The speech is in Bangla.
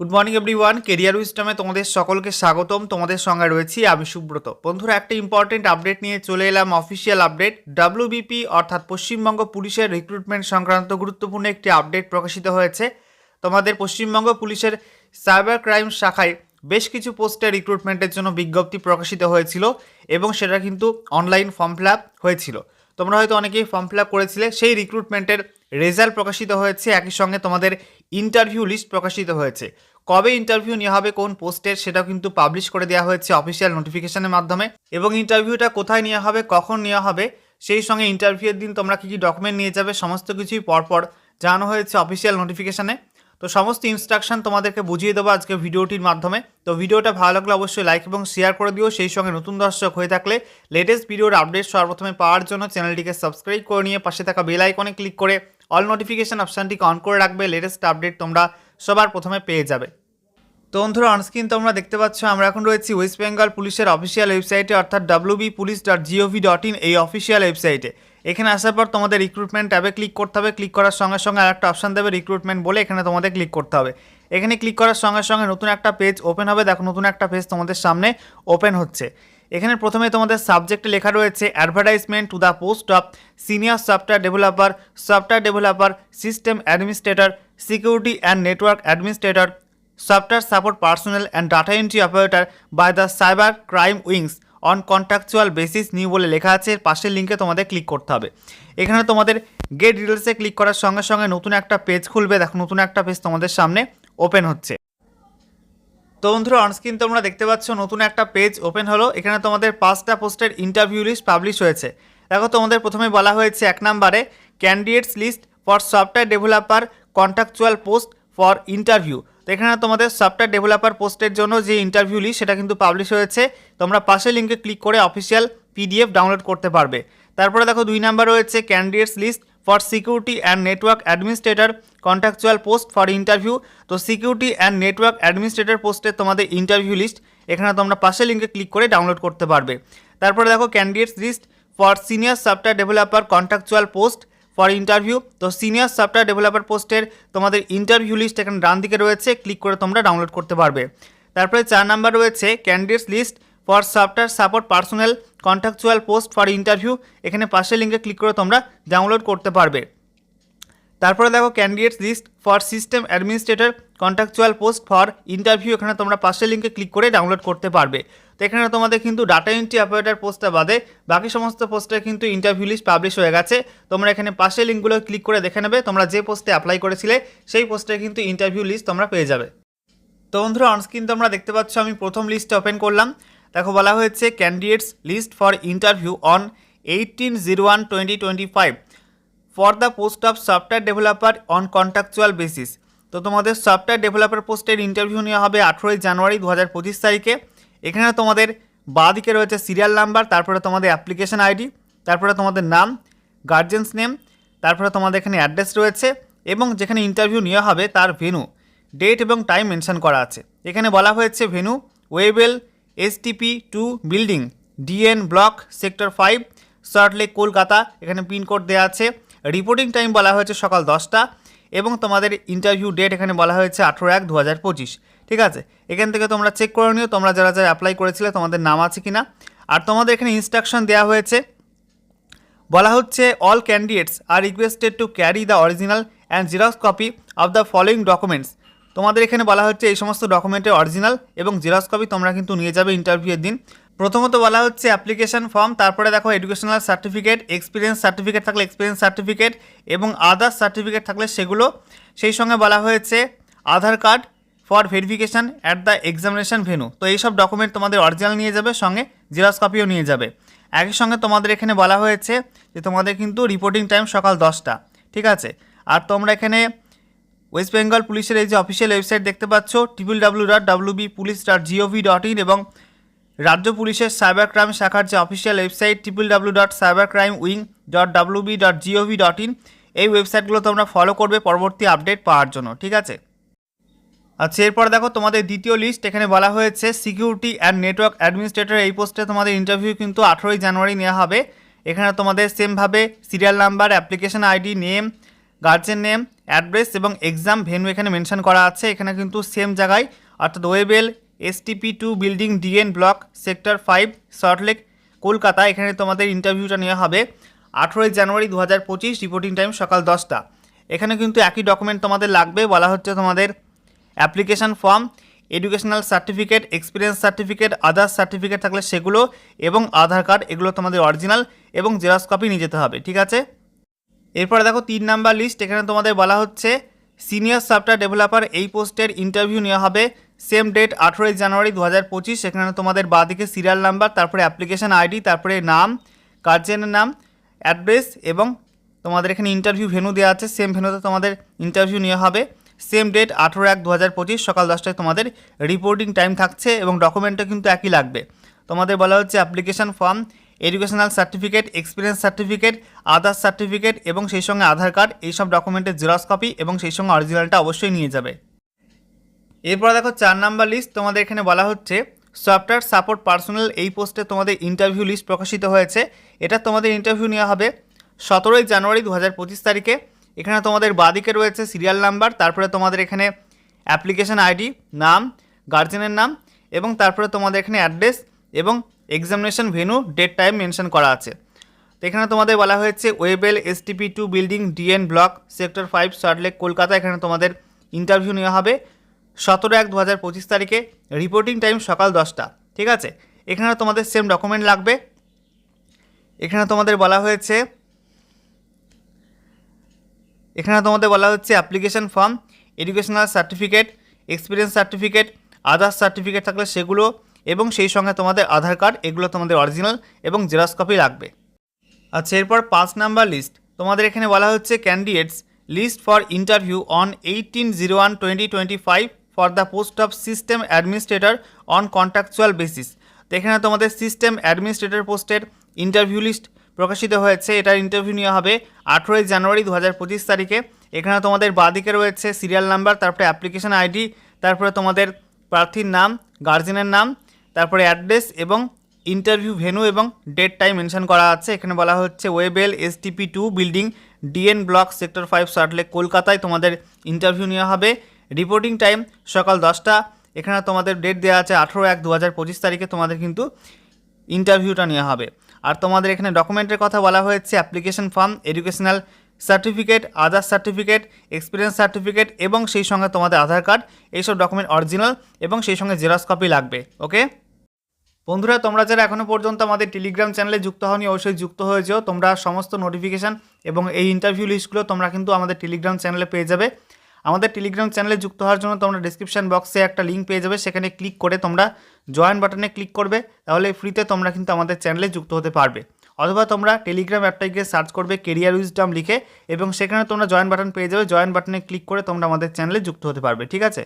গুড মর্নিং এভরিওয়ান কেরিয়ার উইস্টমে তোমাদের সকলকে স্বাগতম। তোমাদের সঙ্গে রয়েছি আমি সুব্রত। বন্ধুরা, একটা ইম্পর্টেন্ট আপডেট নিয়ে চলে এলাম। অফিসিয়াল আপডেট ডাব্লিউবিপি অর্থাৎ পশ্চিমবঙ্গ পুলিশের রিক্রুটমেন্ট সংক্রান্ত গুরুত্বপূর্ণ একটি আপডেট প্রকাশিত হয়েছে। তোমাদের পশ্চিমবঙ্গ পুলিশের সাইবার ক্রাইম শাখায় বেশ কিছু পোস্টে রিক্রুটমেন্টের জন্য বিজ্ঞপ্তি প্রকাশিত হয়েছিল এবং সেটা কিন্তু অনলাইন ফর্ম ফিল হয়েছিল। তোমরা হয়তো অনেকেই ফর্ম ফিল করেছিলে। সেই রিক্রুটমেন্টের রেজাল্ট প্রকাশিত হয়েছে। একই সঙ্গে তোমাদের ইন্টারভিউ লিস্ট প্রকাশিত হয়েছে। কবে ইন্টারভিউ নেওয়া হবে, কোন পোস্টের সেটা কিন্তু পাবলিশ করে দেওয়া হয়েছে অফিসিয়াল নোটিফিকেশনের মাধ্যমে। এবং ইন্টারভিউটা কোথায় নেওয়া হবে, কখন নেওয়া হবে, সেই সঙ্গে ইন্টারভিউয়ের দিন তোমরা কী কী ডকুমেন্ট নিয়ে যাবে, সমস্ত কিছুই পরপর জানানো হয়েছে অফিসিয়াল নোটিফিকেশানে। তো সমস্ত ইনস্ট্রাকশন তোমাদেরকে বুঝিয়ে দেবো আজকে ভিডিওটির মাধ্যমে। তো ভিডিওটা ভালো লাগলে অবশ্যই লাইক এবং শেয়ার করে দিও। সেই সঙ্গে নতুন দর্শক হয়ে থাকলে লেটেস্ট ভিডিওর আপডেট সর্বপ্রথমে পাওয়ার জন্য চ্যানেলটিকে সাবস্ক্রাইব করে নিয়ে পাশে থাকা বেল আইকনে ক্লিক করে অল নোটিফিকেশান অপশানটিকে অন করে রাখবে লেটেস্ট আপডেট তোমরা সবার প্রথমে পেয়ে যাবে। তো বন্ধুরা অনস্ক্রিন তোমরা দেখতে পাচ্ছ, আমরা এখন রয়েছি ওয়েস্ট বেঙ্গল পুলিশের অফিসিয়াল ওয়েবসাইটে অর্থাৎ WB police dot GOV dot in এই অফিসিয়াল ওয়েবসাইটে এখানে আসার পর তোমাদের রিক্রুটমেন্ট ট্যাবে ক্লিক করতে হবে ক্লিক করার সঙ্গে সঙ্গে আরেকটা অপশান দেবে রিক্রুটমেন্ট বলে, এখানে তোমাদের ক্লিক করতে হবে। এখানে ক্লিক করার সঙ্গে সঙ্গে নতুন একটা পেজ ওপেন হবে, দেখো নতুন একটা পেজ তোমাদের সামনে ওপেন হচ্ছে। এখানে প্রথমে তোমাদের সাবজেক্টে লেখা রয়েছে advertisement to the post of senior software developer software developer system administrator security and network administrator software support personal and data entry operator by the cyber crime wings on contractual basis new বলে লেখা আছে পাশের লিঙ্কে তোমাদের ক্লিক করতে হবে। এখানে তোমাদের গেট ডিটেলসে ক্লিক করার সঙ্গে সঙ্গে নতুন একটা পেজ খুলবে। দেখো, নতুন একটা পেজ তোমাদের সামনে ওপেন হচ্ছে। তো বন্ধুরা অনস্ক্রিন তোমরা দেখতে পাচ্ছ নতুন একটা পেজ ওপেন হলো। এখানে তোমাদের পাঁচটা পোস্টের ইন্টারভিউ লিস্ট পাবলিশ হয়েছে। দেখো, তোমাদের প্রথমে বলা হয়েছে এক নম্বরে candidates list for software developer contractual post for interview তো এখানে তোমাদের সফটওয়্যার ডেভেলপার পোস্টের জন্য যে ইন্টারভিউ লিস্ট সেটা কিন্তু পাবলিশ হয়েছে। তোমরা পাশে লিঙ্কে ক্লিক করে অফিসিয়াল পিডিএফ ডাউনলোড করতে পারবে। তারপরে দেখো, দুই নাম্বার রয়েছে candidates list for security and network administrator contractual post for interview তো সিকিউরিটি অ্যান্ড নেটওয়ার্ক অ্যাডমিনিস্ট্রেটর পোস্টের তোমাদের ইন্টারভিউ লিস্ট এখানে তোমরা পাশে লিঙ্কে ক্লিক করে ডাউনলোড করতে পারবে। তারপরে দেখো candidates list for senior software developer contractual post for interview তো সিনিয়র সফটওয়্যার ডেভেলপার পোস্টের তোমাদের ইন্টারভিউ লিস্ট এখানে ডান দিকে রয়েছে ক্লিক করে তোমরা ডাউনলোড করতে পারবে। তারপরে চার নাম্বার রয়েছে candidates list for software support personal contractual post for interview এখানে পাশের লিঙ্কে ক্লিক করে তোমরা ডাউনলোড করতে পারবে। তারপরে দেখো candidates list for system administrator contractual post for interview এখানে তোমরা পাশের লিঙ্কে ক্লিক করে ডাউনলোড করতে পারবে। তো এখানে তোমাদের কিন্তু ডাটা এন্ট্রি অপারেটর পোস্টটা বাদে বাকি সমস্ত পোস্টের কিন্তু ইন্টারভিউ লিস্ট পাবলিশ হয়ে গেছে। তোমরা এখানে পাশের লিঙ্কগুলো ক্লিক করে দেখে নেবে, তোমরা যে পোস্টে অ্যাপ্লাই করেছিলে, সেই পোস্টে কিন্তু ইন্টারভিউ লিস্ট তোমরা পেয়ে যাবে। তো বন্ধুরা অনস্ক্রিন তোমরা দেখতে পাচ্ছ, আমি প্রথম লিস্টটা ওপেন করলাম। দেখো, বলা হয়েছে candidates list for interview on eighteen zero one twenty twenty five for the post of software developer on contractual basis তো তোমাদের সফটওয়্যার ডেভেলপার পোস্টের ইন্টারভিউ নেওয়া হবে আঠেরোই জানুয়ারি দু হাজার পঁচিশ তারিখে। এখানে তোমাদের দিকে রয়েছে সিরিয়াল নাম্বার তারপরে তোমাদের অ্যাপ্লিকেশন আইডি তারপরে তোমাদের নাম গার্জেন্স নেম তারপরে তোমাদের এখানে অ্যাড্রেস রয়েছে এবং যেখানে ইন্টারভিউ নেওয়া হবে তার ভেনু ডেট এবং টাইম মেনশন করা আছে। এখানে বলা হয়েছে venue Webel STP two building DN block sector five Salt Lake Kolkata. এখানে পিনকোড দেওয়া আছে। রিপোর্টিং টাইম বলা হয়েছে সকাল দশটা এবং তোমাদের ইন্টারভিউ ডেট এখানে বলা হয়েছে আঠেরো এক দু হাজার পঁচিশ। ঠিক আছে? এখান থেকে তোমরা চেক করে নিও, তোমরা যারা যারা অ্যাপ্লাই করেছিলে, তোমাদের নাম আছে কি না আর তোমাদের এখানে ইনস্ট্রাকশন দেওয়া হয়েছে, বলা হচ্ছে all candidates are requested to carry the original and xerox copy of the following documents তোমাদের এখানে বলা হচ্ছে, এই সমস্ত ডকুমেন্টের অরিজিনাল এবং জেরক্স কপি তোমরা কিন্তু নিয়ে যাবে ইন্টারভিউয়ের দিন। প্রথমত বলা হচ্ছে অ্যাপ্লিকেশন ফর্ম তারপরে দেখো এডুকেশনাল সার্টিফিকেট এক্সপিরিয়েন্স সার্টিফিকেট থাকলে এক্সপিরিয়েন্স সার্টিফিকেট এবং আদার্স সার্টিফিকেট থাকলে সেগুলো। সেই সঙ্গে বলা হয়েছে Aadhaar card for verification at the examination venue তো এইসব ডকুমেন্ট তোমাদের অরিজিনাল নিয়ে যাবে, সঙ্গে জেরক্স কপিও নিয়ে যাবে। একই সঙ্গে তোমাদের এখানে বলা হয়েছে যে তোমাদের কিন্তু রিপোর্টিং টাইম সকাল দশটা, ঠিক আছে? আর তোমরা এখানে ওয়েস্ট বেঙ্গল পুলিশের এই যে অফিসিয়াল ওয়েবসাইট দেখতে পাচ্ছ triple W dot W B police dot GOV dot in এবং রাজ্য পুলিশের সাইবার ক্রাইম শাখার যে official website triple W dot cyber crime wing dot W B dot GOV dot in এই ওয়েবসাইটগুলো তোমরা ফলো করবে পরবর্তী আপডেট পাওয়ার জন্য, ঠিক আছে? আচ্ছা এরপর দেখো তোমাদের দ্বিতীয় লিস্ট এখানে বলা হয়েছে সিকিউরিটি অ্যান্ড নেটওয়ার্ক অ্যাডমিনিস্ট্রেটর এই পোস্টে তোমাদের ইন্টারভিউ কিন্তু আঠেরোই জানুয়ারি নেওয়া হবে। এখানে তোমাদের সেমভাবে serial number application ID name guardian name address এবং এক্সাম ভেন্যু এখানে মেনশন করা আছে। এখানে কিন্তু সেম জায়গায়, অর্থাৎ Webel STP two building DN block sector five Salt Lake Kolkata. এখানে তোমাদের ইন্টারভিউটা নেওয়া হবে। আঠেরোই জানুয়ারি দু হাজার পঁচিশ রিপোর্টিং টাইম সকাল দশটা। এখানে কিন্তু একই ডকুমেন্ট তোমাদের লাগবে। বলা হচ্ছে তোমাদের application form educational certificate experience certificate others certificate থাকলে সেগুলো এবং আধার কার্ড এগুলো তোমাদের অরিজিনাল এবং জেরক্স কপি নিয়ে যেতে হবে। ঠিক আছে? এরপরে দেখো তিন নাম্বার লিস্ট এখানে তোমাদের বলা হচ্ছে সিনিয়র সফটওয়্যার ডেভেলপার এই পোস্টের ইন্টারভিউ নেওয়া হবে। সেম ডেট আঠেরোই জানুয়ারি দু হাজার পঁচিশ। এখানে তোমাদের বাঁদিকে সিরিয়াল নাম্বার তারপরে অ্যাপ্লিকেশন আইডি তারপরে নাম গার্জেনের নাম অ্যাড্রেস এবং তোমাদের এখানে ইন্টারভিউ ভেনু দেওয়া আছে। সেম ভেনুতে তোমাদের ইন্টারভিউ নেওয়া হবে। সেম ডেট আঠেরো এক দু হাজার পঁচিশ, সকাল দশটায় তোমাদের রিপোর্টিং টাইম থাকছে এবং ডকুমেন্টও কিন্তু একই লাগবে। তোমাদের বলা হচ্ছে application form educational certificate experience certificate others certificate এবং সেই সঙ্গে আধার কার্ড এইসব ডকুমেন্টের জেরক্স কপি এবং সেই সঙ্গে অরিজিনালটা অবশ্যই নিয়ে যাবে। এরপর দেখো চার নাম্বার লিস্ট তোমাদের এখানে বলা হচ্ছে সফটওয়্যার সাপোর্ট পার্সোনাল এই পোস্টে তোমাদের ইন্টারভিউ লিস্ট প্রকাশিত হয়েছে। এটা তোমাদের ইন্টারভিউ নেওয়া হবে সতেরোই জানুয়ারি দু হাজার পঁচিশ তারিখে। এখানে তোমাদের বাদিকে রয়েছে সিরিয়াল নাম্বার তারপরে তোমাদের এখানে অ্যাপ্লিকেশন আইডি নাম গার্জেনের নাম এবং তারপরে তোমাদের এখানে অ্যাড্রেস এবং examination venue date time mention করা আছে। তো এখানে তোমাদের বলা হয়েছে Webel STP two building DN block sector five Salt Lake Kolkata, এখানে তোমাদের ইন্টারভিউ নেওয়া হবে। সতেরো এক দু হাজার পঁচিশ তারিখে রিপোর্টিং টাইম সকাল দশটা, ঠিক আছে? এখানে তোমাদের সেম ডকুমেন্ট লাগবে। এখানে তোমাদের বলা হয়েছে, এখানে তোমাদের বলা হচ্ছে application form educational certificate experience certificate others certificate থাকলে সেগুলো এবং সেই সঙ্গে তোমাদের আধার কার্ড এগুলো তোমাদের অরিজিনাল এবং জেরক্স কপি লাগবে। আচ্ছা এরপর পাঁচ নাম্বার লিস্ট তোমাদের এখানে বলা হচ্ছে candidates list for interview on eighteen zero one twenty twenty five for the post of system administrator on contractual basis তো এখানে তোমাদের সিস্টেম অ্যাডমিনিস্ট্রেটর পোস্টের ইন্টারভিউ লিস্ট প্রকাশিত হয়েছে। এটার ইন্টারভিউ নেওয়া হবে আঠেরোই জানুয়ারি দু হাজার পঁচিশ তারিখে। এখানে তোমাদের বাদিকে রয়েছে সিরিয়াল নাম্বার তারপরে অ্যাপ্লিকেশন আইডি তারপরে তোমাদের প্রার্থীর নাম গার্জেনের নাম, তারপরে অ্যাড্রেস এবং ইন্টারভিউ ভেনু এবং ডেট টাইম মেনশন করা আছে। এখানে বলা হচ্ছে Webel STP two building DN block sector five Salt Lake কলকাতায় তোমাদের ইন্টারভিউ নেওয়া হবে। রিপোর্টিং টাইম সকাল দশটা। এখানে তোমাদের ডেট দেওয়া আছে আঠেরো এক দু হাজার পঁচিশ তারিখে তোমাদের কিন্তু ইন্টারভিউটা নেওয়া হবে। আর তোমাদের এখানে ডকুমেন্টের কথা বলা হয়েছে application form educational certificate other certificate experience certificate এবং সেই সঙ্গে তোমাদের আধার কার্ড এইসব ডকুমেন্ট অরিজিনাল এবং সেই সঙ্গে জেরক্স কপি লাগবে ওকে বন্ধুরা, তোমরা যারা এখনও পর্যন্ত আমাদের টেলিগ্রাম চ্যানেলে যুক্ত হওনি, অবশ্যই যুক্ত হয়ে যেও তোমরা সমস্ত নোটিফিকেশান এবং এই ইন্টারভিউ লিস্টগুলো তোমরা কিন্তু আমাদের টেলিগ্রাম চ্যানেলে পেয়ে যাবে। আমাদের টেলিগ্রাম চ্যানেলে যুক্ত হওয়ার জন্য তোমরা ডিসক্রিপশান বক্সে একটা লিঙ্ক পেয়ে যাবে। সেখানে ক্লিক করে তোমরা জয়েন বাটনে ক্লিক করবে। তাহলে ফ্রিতে তোমরা কিন্তু আমাদের চ্যানেলে যুক্ত হতে পারবে। অথবা তোমরা টেলিগ্রাম অ্যাপটাই গিয়ে সার্চ করবে কেরিয়ার উইজডম লিখে এবং সেখানে তোমরা জয়েন বাটন পেয়ে যাবে। জয়েন বাটনে ক্লিক করে তোমরা আমাদের চ্যানেলে যুক্ত হতে পারবে। ঠিক আছে?